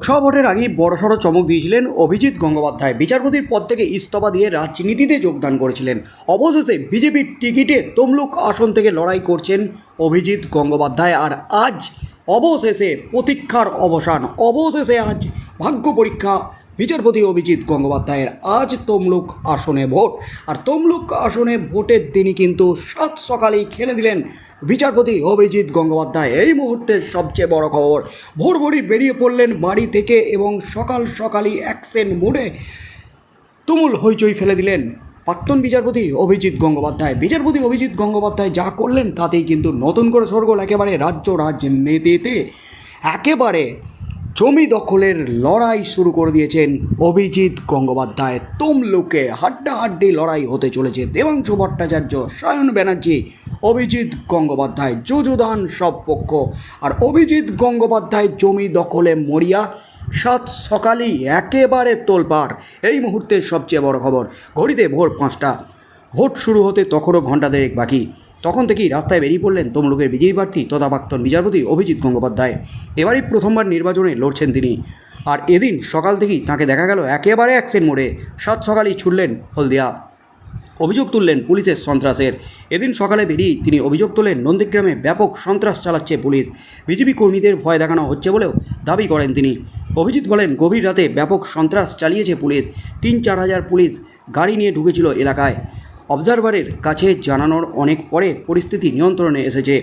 লোকসভা ভোটের আগেই বড়সড় চমক দিয়েছিলেন অভিজিৎ গঙ্গোপাধ্যায়। বিচারপতির পদ থেকে ইস্তফা দিয়ে রাজনীতিতে যোগদান করেছিলেন। অবশেষে বিজেপির টিকিটে তমলুক আসন থেকে লড়াই করছেন অভিজিৎ গঙ্গোপাধ্যায়। আর আজ অবশেষে প্রতীক্ষার অবসান। অবশেষে আজ ভাগ্য পরীক্ষা বিচারপতি অভিজিৎ গঙ্গোপাধ্যায়ের আজ তমলুক আসনে ভোট। আর তমলুক আসনে ভোটের দিনই কিন্তু সাত সকালেই খেলে দিলেন বিচারপতি অভিজিৎ গঙ্গোপাধ্যায়। এই মুহূর্তের সবচেয়ে বড় খবর ভোর ভোরই বেরিয়ে পড়লেন বাড়ি থেকে এবং সকাল সকালই অ্যাকশন মুডে তুমুল হইচই ফেলে দিলেন প্রাক্তন বিচারপতি অভিজিৎ গঙ্গোপাধ্যায়। বিচারপতি অভিজিৎ গঙ্গোপাধ্যায় যা করলেন তাতেই কিন্তু নতুন করে সরগোল একেবারে রাজ্য রাজনীতিতে। একেবারে জমি দখলের লড়াই শুরু করে দিয়েছেন অভিজিৎ গঙ্গোপাধ্যায়। তমলুকে হাড্ডাহাড্ডি লড়াই হতে চলেছে দেবাংশু ভট্টাচার্য, সায়ন ব্যানার্জি, অভিজিৎ গঙ্গোপাধ্যায় যুযুধান সব পক্ষ আর অভিজিৎ গঙ্গোপাধ্যায় জমি দখলে মরিয়া, সাত সকালেই একেবারে তোলপাড়। এই মুহূর্তে সবচেয়ে বড় খবর, ঘড়িতে ভোর পাঁচটা। ভোট শুরু হতে তখনও ঘণ্টা দেড়েক বাকি। তখন থেকেই রাস্তায় বেরিয়ে পড়লেন তমলুকের বিজয়ী প্রার্থী তথা প্রাক্তন বিচারপতি অভিজিৎ গঙ্গোপাধ্যায়। এবারই প্রথমবার নির্বাচনে লড়ছেন তিনি। আর এদিন সকাল থেকেই তাকে দেখা গেল একেবারে অ্যাক্সেন মোড়ে। সাত সকালেই ছুটলেন হলদিয়া। অভিযোগ তুললেন পুলিশের সন্ত্রাসের। এদিন সকালে বেরিয়ে তিনি অভিযোগ তোলেন, নন্দীগ্রামে ব্যাপক সন্ত্রাস চালাচ্ছে পুলিশ। বিজেপি কর্মীদের ভয় দেখানো হচ্ছে বলেও দাবি করেন তিনি। অভিজিৎ বলেন, গভীর রাতে ব্যাপক সন্ত্রাস চালিয়েছে পুলিশ। তিন চার হাজার পুলিশ গাড়ি নিয়ে ঢুকেছিল এলাকায়। অবজারভারের কাছে জানানোর অনেক পরে পরিস্থিতি নিয়ন্ত্রণে এসেছে।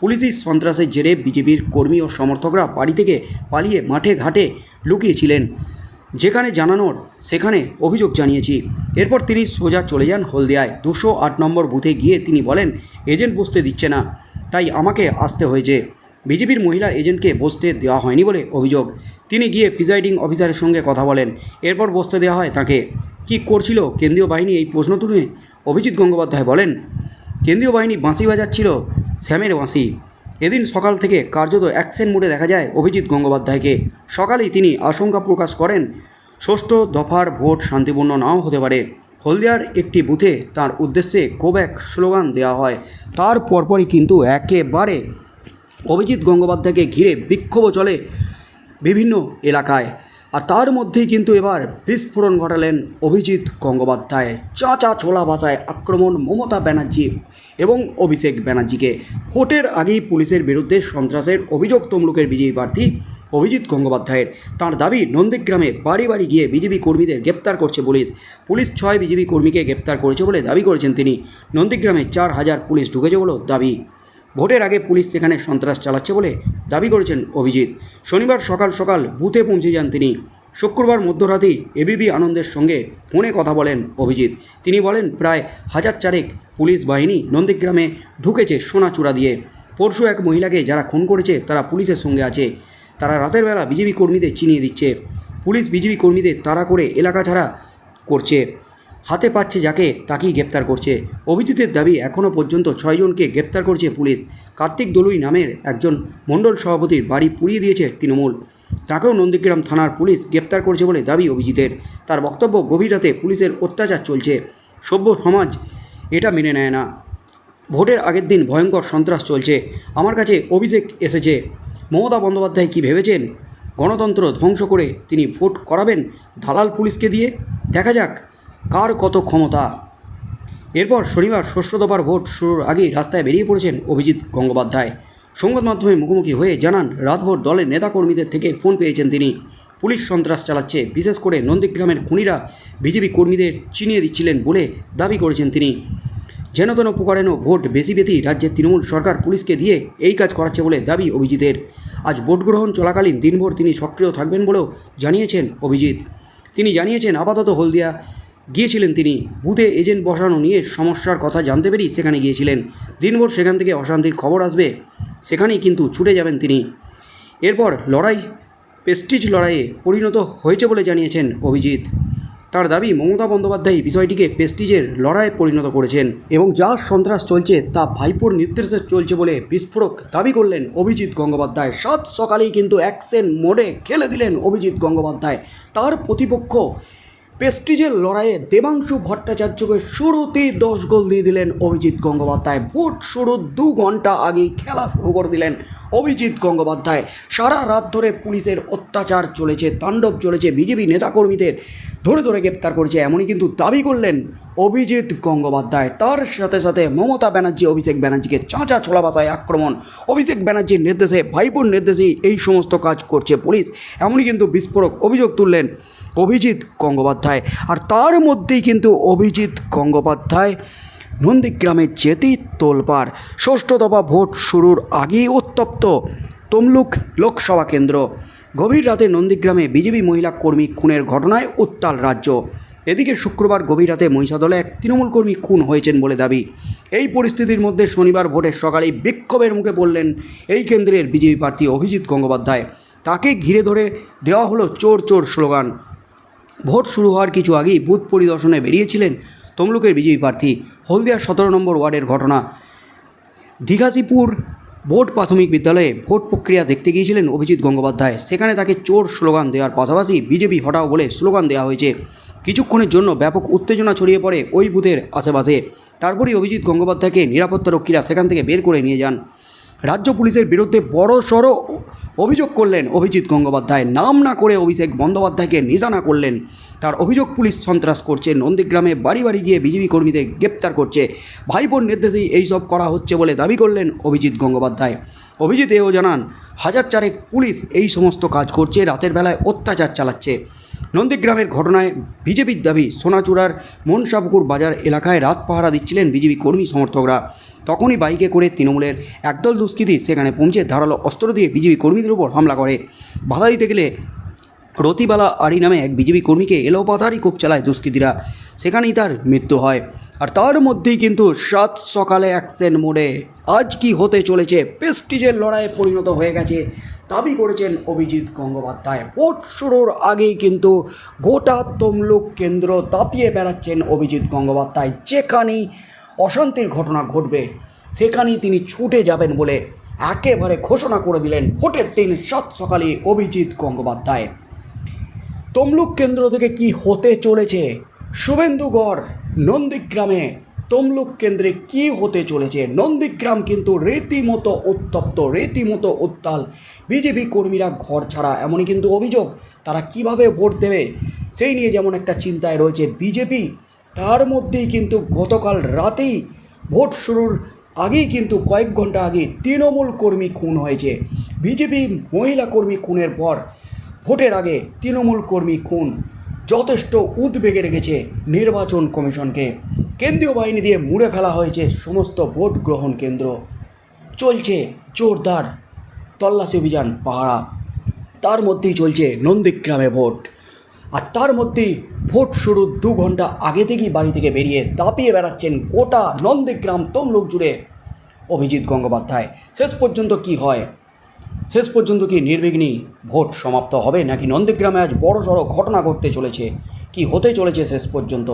পুলিশি সন্ত্রাসের জেরে বিজেপির কর্মী ও সমর্থকরা বাড়ি থেকে পালিয়ে মাঠে ঘাটে লুকিয়েছিলেন। যেখানে জানানোর, সেখানে অভিযোগ জানিয়েছি। এরপর তিনি সোজা চলে যান হলদিয়ায়। দুশো আট নম্বর বুথে গিয়ে তিনি বলেন, এজেন্ট বসতে দিচ্ছে না, তাই আমাকে আসতে হয়েছে। বিজেপির মহিলা এজেন্টকে বসতে দেওয়া হয়নি বলে অভিযোগ। তিনি গিয়ে প্রিজাইডিং অফিসারের সঙ্গে কথা বলেন। এরপর বসতে দেওয়া হয় তাকে। কি করছিল কেন্দ্রীয় বাহিনী এই প্রশ্ন তুলে? অভিজিৎ গঙ্গোপাধ্যায় বলেন, কেন্দ্রীয় বাহিনী বাঁশি বাজাচ্ছিল শ্যামের বাঁশি। এদিন সকাল থেকে কার্যত অ্যাকশন মোডে দেখা যায় অভিজিৎ গঙ্গোপাধ্যায়কে। সকালেই তিনি আশঙ্কা প্রকাশ করেন, ষষ্ঠ দফার ভোট শান্তিপূর্ণ নাও হতে পারে। হলদিয়ার একটি বুথে তার উদ্দেশ্যে কোব্যাক স্লোগান দেওয়া হয়। তার পরপরই কিন্তু একেবারে অভিজিৎ গঙ্গোপাধ্যায়কে ঘিরে বিক্ষোভ চলে বিভিন্ন এলাকায়। আর তার মধ্যেই কিন্তু এবার বিস্ফোরণ ঘটালেন অভিজিৎ গঙ্গোপাধ্যায়। চাঁচা ছোলা ভাষায় আক্রমণ মমতা ব্যানার্জি এবং অভিষেক ব্যানার্জিকে। ভোটের আগেই পুলিশের বিরুদ্ধে সন্ত্রাসের অভিযোগ তমলুকের বিজয়ী প্রার্থী অভিজিৎ গঙ্গোপাধ্যায়ের। তাঁর দাবি, নন্দীগ্রামে বাড়ি বাড়ি গিয়ে বিজেপি কর্মীদের গ্রেপ্তার করছে পুলিশ। পুলিশ ছয় বিজেপি কর্মীকে গ্রেপ্তার করেছে বলে দাবি করেছেন তিনি। নন্দীগ্রামে চার হাজার পুলিশ ঢুকেছে বলেও দাবি। ভোটের আগে পুলিশ সেখানে সন্ত্রাস চালাচ্ছে বলে দাবি করেছেন অভিজিৎ। শনিবার সকাল সকাল বুথে পৌঁছে যান তিনি। শুক্রবার মধ্যরাতেই এবিপি আনন্দের সঙ্গে ফোনে কথা বলেন অভিজিৎ। তিনি বলেন, প্রায় হাজার চারেক পুলিশ বাহিনী নন্দীগ্রামে ঢুকেছে সোনা চূড়া দিয়ে। পরশু এক মহিলাকে যারা খুন করেছে তারা পুলিশের সঙ্গে আছে। তারা রাতের বেলা বিজেপি কর্মীদের চিনিয়ে দিচ্ছে। পুলিশ বিজেপি কর্মীদের তাড়া করে এলাকা ছাড়া করছে। হাতে পাচ্ছে যাকে, তাকেই গ্রেপ্তার করছে। অভিজিতের দাবি এখনও পর্যন্ত ছয়জনকে গ্রেপ্তার করছে পুলিশ। কার্তিক দলুই নামের একজন মণ্ডল সভাপতির বাড়ি পুড়িয়ে দিয়েছে তৃণমূল। তাকেও নন্দীগ্রাম থানার পুলিশ গ্রেপ্তার করেছে বলে দাবি অভিজিতের। তার বক্তব্য গভীর রাতে পুলিশের অত্যাচার চলছে। সভ্য সমাজ এটা মেনে নেয় না। ভোটের আগের দিন ভয়ঙ্কর সন্ত্রাস চলছে। আমার কাছে অভিষেক এসেছে। মমতা বন্দ্যোপাধ্যায় কি ভেবেছেন? গণতন্ত্র ধ্বংস করে তিনি ভোট করাবেন দালাল পুলিশকে দিয়ে? দেখা যাক। কার কত ক্ষমতা? এরপর শনিবার ষষ্ঠ দফার ভোট শুরুর আগেই রাস্তায় বেরিয়ে পড়েছেন অভিজিৎ গঙ্গোপাধ্যায়। সংবাদ মাধ্যমে মুখোমুখি হয়ে জানান, রাতভর দলের নেতাকর্মীদের থেকে ফোন পেয়েছেন তিনি। পুলিশ সন্ত্রাস চালাচ্ছে, বিশেষ করে নন্দীগ্রামের খুনিরা বিজেপি কর্মীদের চিনিয়ে দিচ্ছিলেন বলে দাবি করেছেন তিনি। যেন তেন প্রকারেণ ভোট বেশি বেশি রাজ্যের তৃণমূল সরকার পুলিশকে দিয়ে এই কাজ করাচ্ছে বলে দাবি অভিজিতের। আজ ভোট গ্রহণ চলাকালীন দিনভর তিনি সক্রিয় থাকবেন বলেও জানিয়েছেন অভিজিৎ। তিনি জানিয়েছেন, আপাতত হলদিয়া গিয়েছিলেন তিনি। বুথে এজেন্ট বসানো নিয়ে সমস্যার কথা জানতে পেরেই সেখানে গিয়েছিলেন। দিনভর সেখান থেকে অশান্তির খবর আসবে, সেখানেই কিন্তু ছুটে যাবেন তিনি। এরপর লড়াই পেস্টিজ লড়াইয়ে পরিণত হয়েছে বলে জানিয়েছেন অভিজিৎ। তার দাবি, মমতা বন্দ্যোপাধ্যায় বিষয়টিকে পেস্টিজের লড়াইয়ে পরিণত করেছেন এবং যা সন্ত্রাস চলছে তা ভাইপোর নির্দেশে চলছে বলে বিস্ফোরক দাবি করলেন অভিজিৎ গঙ্গোপাধ্যায়। সাত সকালেই কিন্তু অ্যাকশন মোডে খেলে দিলেন অভিজিৎ গঙ্গোপাধ্যায়। তার প্রতিপক্ষ প্রেস্টিজের লড়াইয়ে দেবাংশু ভট্টাচার্যকে শুরুতেই দশ গোল দিয়ে দিলেন অভিজিৎ গঙ্গোপাধ্যায়। ভোট শুরু দু ঘণ্টা আগেই খেলা শুরু করে দিলেন অভিজিৎ গঙ্গোপাধ্যায়। সারা রাত ধরে পুলিশের অত্যাচার চলেছে, তাণ্ডব চলেছে, বিজেপি নেতাকর্মীদের ধরে ধরে গ্রেপ্তার করেছে, এমনই কিন্তু দাবি করলেন অভিজিৎ গঙ্গোপাধ্যায়। তার সাথে সাথে মমতা ব্যানার্জি, অভিষেক ব্যানার্জিকে চাঁচা ছোলা ভাষায় আক্রমণ। অভিষেক ব্যানার্জির নির্দেশে, ভাইপোর নির্দেশেই এই সমস্ত কাজ করছে পুলিশ। এমনই কিন্তু বিস্ফোরক অভিযোগ তুললেন অভিজিৎ গঙ্গোপাধ্যায়। আর তার মধ্যেই কিন্তু অভিজিৎ গঙ্গোপাধ্যায় নন্দীগ্রামে যেতেই তোলপাড়। ষষ্ঠ দফা ভোট শুরুর আগেই উত্তপ্ত তমলুক লোকসভা কেন্দ্র। গভীর রাতে নন্দীগ্রামে বিজেপি মহিলা কর্মী খুনের ঘটনায় উত্তাল রাজ্য। এদিকে শুক্রবার গভীর রাতে মহিষাদলে এক তৃণমূল কর্মী খুন হয়েছেন বলে দাবি। এই পরিস্থিতির মধ্যে শনিবার ভোটের সকালেই বিক্ষোভের মুখে পড়লেন এই কেন্দ্রের বিজেপি প্রার্থী অভিজিৎ গঙ্গোপাধ্যায়। তাকে ঘিরে ধরে দেওয়া হলো চোর চোর স্লোগান। ভোট শুরু হওয়ার কিছু আগেই বুথ পরিদর্শনে বেরিয়েছিলেন তমলুকের বিজেপি প্রার্থী হলদিয়ার সতেরো নম্বর ওয়ার্ডের ঘটনা। দীঘাসিপুর বোর্ড প্রাথমিক বিদ্যালয়ে ভোট প্রক্রিয়া দেখতে গিয়েছিলেন অভিজিৎ গঙ্গোপাধ্যায়। সেখানে তাকে চোর স্লোগান দেওয়ার পাশাপাশি বিজেপি হটাও বলে স্লোগান দেওয়া হয়েছে। কিছুক্ষণের জন্য ব্যাপক উত্তেজনা ছড়িয়ে পড়ে ওই বুথের আশেপাশে। তারপরেই অভিজিৎ গঙ্গোপাধ্যায়কে নিরাপত্তারক্ষীরা সেখান থেকে বের করে নিয়ে যান। রাজ্য পুলিশের বিরুদ্ধে বড় সড়ো অভিযোগ করলেন অভিজিৎ গঙ্গোপাধ্যায়। নাম না করে অভিষেক বন্দ্যোপাধ্যায়কে নিশানা করলেন। তার অভিযোগ পুলিশ সন্ত্রাস করছে। নন্দীগ্রামে বাড়ি বাড়ি গিয়ে বিজেপি কর্মীদের গ্রেপ্তার করছে। ভাইপোর নির্দেশেই এইসব করা হচ্ছে বলে দাবি করলেন অভিজিৎ গঙ্গোপাধ্যায়। অভিজিৎ এও জানান, হাজার চারেক পুলিশ এই সমস্ত কাজ করছে। রাতের বেলায় অত্যাচার চালাচ্ছে। নন্দীগ্রামের ঘটনায় বিজেপির দাবি সোনাচূড়ার মনসাপুকুর বাজার এলাকায় রাত পাহারা দিচ্ছিলেন বিজেপি কর্মী সমর্থকরা। তখনই বাইকে করে তৃণমূলের একদল দুষ্কৃতী সেখানে পৌঁছে ধারালো অস্ত্র দিয়ে বিজেপি কর্মীদের উপর হামলা করে। বাধা দিতে গেলে রতিবালা আড়ি নামে এক বিজেপি কর্মীকে এলোপাতারি কোপ চালায় দুষ্কৃতীরা। সেখানেই তার মৃত্যু হয়। আর তার মধ্যেই কিন্তু সাত সকালে অ্যাকশন মোড়ে আজ কি হতে চলেছে পেস্টিজের লড়াইয়ে পরিণত হয়ে গেছে দাবি করেছেন অভিজিৎ গঙ্গোপাধ্যায়। ভোট শুরুর আগেই কিন্তু গোটা তমলুক কেন্দ্র দাপিয়ে বেড়াচ্ছেন অভিজিৎ গঙ্গোপাধ্যায়। যেখানেই অশান্তির ঘটনা ঘটবে, সেখানেই তিনি ছুটে যাবেন বলে একেবারে ঘোষণা করে দিলেন ভোটের দিন সাত সকালে অভিজিৎ গঙ্গোপাধ্যায়। তমলুক কেন্দ্র থেকে কি হতে চলেছে? শুভেন্দুগড় নন্দীগ্রামে তমলুক কেন্দ্রে কি হতে চলেছে? নন্দীগ্রাম কিন্তু রীতিমতো উত্তপ্ত, রীতিমতো উত্তাল। বিজেপি কর্মীরা ঘর ছাড়া, এমনই কিন্তু অভিযোগ। তারা কীভাবে ভোট দেবে? সেই নিয়ে যেমন একটা চিন্তায় রয়েছে বিজেপি, তার মধ্যেই কিন্তু গতকাল রাতেই ভোট শুরুর আগেই কিন্তু কয়েক ঘণ্টা আগে তৃণমূল কর্মী খুন হয়েছে। বিজেপি মহিলা কর্মী খুনের পর ভোটের আগে তৃণমূল কর্মী খুন। যথেষ্ট উদ্বেগে রেখেছে নির্বাচন কমিশনকে। কেন্দ্রীয় বাহিনী দিয়ে মুড়ে ফেলা হয়েছে সমস্ত ভোট গ্রহণ কেন্দ্র। চলছে জোরদার তল্লাশি অভিযান পাহারা। তার মধ্যেই চলছে নন্দীগ্রামে ভোট। আর তার মধ্যেই ভোট শুরুর দু ঘণ্টা আগে থেকেই বাড়ি থেকে বেরিয়ে দাপিয়ে বেড়াচ্ছেন গোটা নন্দীগ্রাম তমলুক জুড়ে অভিজিৎ গঙ্গোপাধ্যায়। শেষ পর্যন্ত কি হয়? শেষ পর্যন্ত কি নির্বিঘ্নি ভোট সমাপ্ত হবে নাকি নন্দীগ্রামে আজ বড় সড়ো ঘটনা ঘটতে চলেছে? কি হতে চলেছে শেষ পর্যন্ত?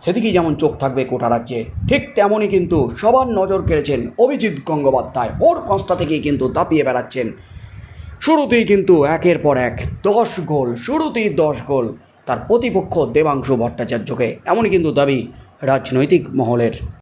সেদিকেই যেমন চোখ থাকবে কোটা রাজ্যে, ঠিক তেমনই কিন্তু সবার নজর কেড়েছেন অভিজিৎ গঙ্গোপাধ্যায়। ওর পাঁচটা থেকেই কিন্তু দাপিয়ে বেড়াচ্ছেন। শুরুতেই কিন্তু একের পর এক দশ গোল, শুরুতেই দশ গোল তার প্রতিপক্ষ দেবাংশু ভট্টাচার্যকে। এমনই কিন্তু দাবি রাজনৈতিক মহলের।